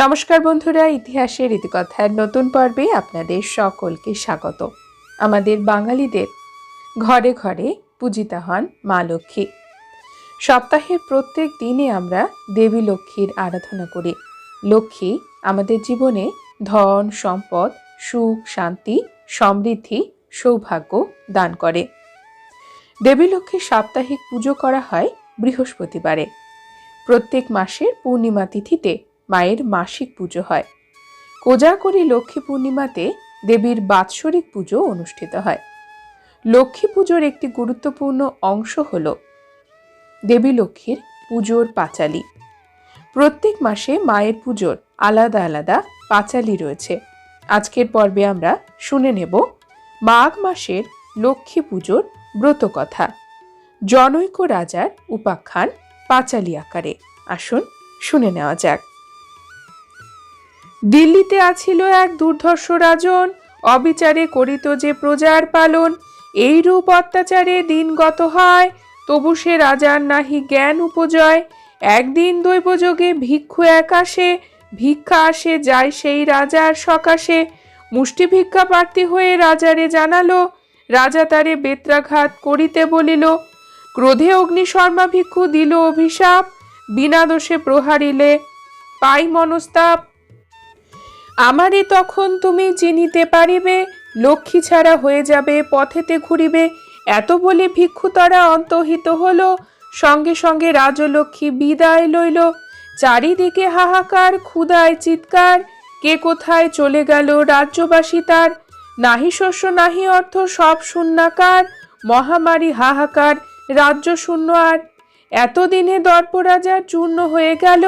নমস্কার বন্ধুরা, ইতিহাসের রীতিকথার নতুন পর্বে আপনাদের সকলকে স্বাগত। আমাদের বাঙালিদের ঘরে ঘরে পূজিতা হন মা লক্ষ্মী। সপ্তাহের প্রত্যেক দিনে আমরা দেবী লক্ষ্মীর আরাধনা করি। লক্ষ্মী আমাদের জীবনে ধন, সম্পদ, সুখ, শান্তি, সমৃদ্ধি, সৌভাগ্য দান করে। দেবী লক্ষ্মীর সাপ্তাহিক পুজো করা হয় বৃহস্পতিবারে। প্রত্যেক মাসের পূর্ণিমা তিথিতে মায়ের মাসিক পুজো হয়। কোজাগরী লক্ষ্মী পূর্ণিমাতে দেবীর বাৎসরিক পুজো অনুষ্ঠিত হয়। লক্ষ্মী পুজোর একটি গুরুত্বপূর্ণ অংশ হল দেবী লক্ষ্মীর পুজোর পাঁচালী। প্রত্যেক মাসে মায়ের পুজোর আলাদা আলাদা পাঁচালী রয়েছে। আজকের পর্বে আমরা শুনে নেব মাঘ মাসের লক্ষ্মী পুজোর ব্রতকথা জনৈক রাজার উপাখ্যান পাঁচালী আকারে। আসুন শুনে নেওয়া যাক। দিল্লিতে আছিল এক দুর্ধর্ষ রাজন। অবিচারে করিত যে প্রজার পালন এই রূপ অত্যাচারে দিন গত হয়, তবু সে রাজার নাহি জ্ঞান উপজয়। একদিন দৈবযোগে ভিক্ষু একাশে ভিক্ষা আসে যায় সেই রাজার সকাশে। মুষ্টি ভিক্ষা প্রার্থী হয়ে রাজারে জানালো, রাজা তারে বেত্রাঘাত করিতে বলিল, ক্রোধে অগ্নিশর্মা ভিক্ষু দিল অভিশাপ, বিনা দোষে প্রহারিলে পাই মনস্তাপ আমারে তখন তুমি চিনিতে পারিবে, লক্ষ্মী ছাড়া হয়ে যাবে, পথেতে ঘুরিবে। এত বলে ভিক্ষুতরা অন্তহিত হলো, সঙ্গে সঙ্গে রাজলক্ষ্মী বিদায় লইল। চারিদিকে হাহাকার ক্ষুদায় চিৎকার, কে কোথায় চলে গেল রাজ্যবাসী তার। নাহি শস্য, নাহি অর্থ, সব শূন্যাকার, মহামারী হাহাকার, রাজ্য শূন্য আর। এতদিনে দর্পরাজা চূর্ণ হয়ে গেল,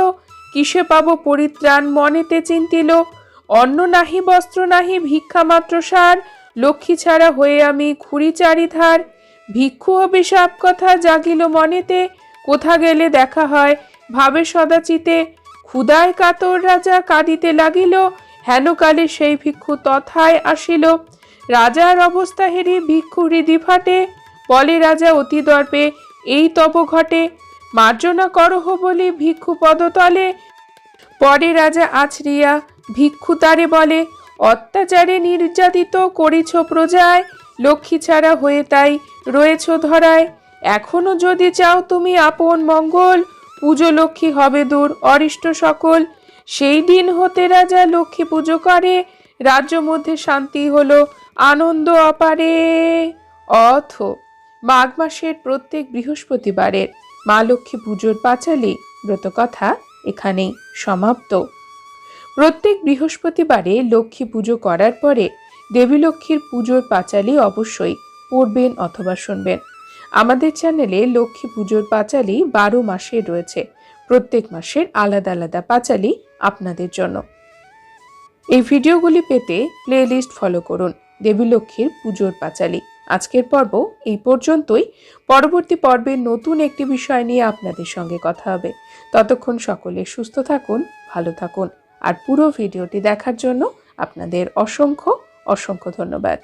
কিসে পাব পরিত্রাণ মনেতে চিন্তিল। অন্ন নাহি, বস্ত্র নাহি, ভিক্ষা মাত্র সার। লক্ষ্মী ছাড়া হয়ে আমি খুঁড়ি চারিধার। ভিক্ষু অভিশাপ কথা জাগিল মনেতে, কোথা গেলে দেখা হয় ভাবে সদাচিতে। ক্ষুদায় কাতর রাজা কাঁদিতে লাগিল হেনকালে সেই ভিক্ষু তথায় আসিল। রাজার অবস্থা হেরি ভিক্ষু হৃদি ফাটে। বলে রাজা অতি দর্পে, এই তব ঘটে। মার্জনা করহ বলি ভিক্ষু পদতলে। পরে রাজা আছড়িয়া ভিক্ষু তারে বলে, অত্যাচারে নির্যাতিত করিছ প্রজায়, লক্ষ্মী ছাড়া হয়ে তাই রয়েছ ধরায়। এখনও যদি চাও তুমি আপন মঙ্গল, পুজো লক্ষ্মী হবে দূর অরিষ্ট সকল। সেই দিন হতে রাজা লক্ষ্মী পুজো করে, রাজ্য মধ্যে শান্তি হলো, আনন্দ অপারে। অথ মাঘ মাসের প্রত্যেক বৃহস্পতিবারের মা লক্ষ্মী পুজোর পাঁচালী ব্রতকথা এখানেই সমাপ্ত। প্রত্যেক বৃহস্পতিবারে লক্ষ্মী পুজো করার পরে দেবী লক্ষ্মীর পুজোর পাঁচালী অবশ্যই পড়বেন অথবা শুনবেন। আমাদের চ্যানেলে লক্ষ্মী পুজোর পাঁচালী বারো মাসে রয়েছে। প্রত্যেক মাসের আলাদা আলাদা পাঁচালী আপনাদের জন্য। এই ভিডিওগুলি পেতে প্লেলিস্ট ফলো করুন। দেবী লক্ষ্মীর পুজোর পাঁচালী। আজকের পর্ব এই পর্যন্তই। পরবর্তী পর্বে নতুন একটি বিষয় নিয়ে আপনাদের সঙ্গে কথা হবে। ততক্ষণ সকলে সুস্থ থাকুন, ভালো থাকুন। আর পুরো ভিডিওটি দেখার জন্য আপনাদের অসংখ্য অসংখ্য ধন্যবাদ।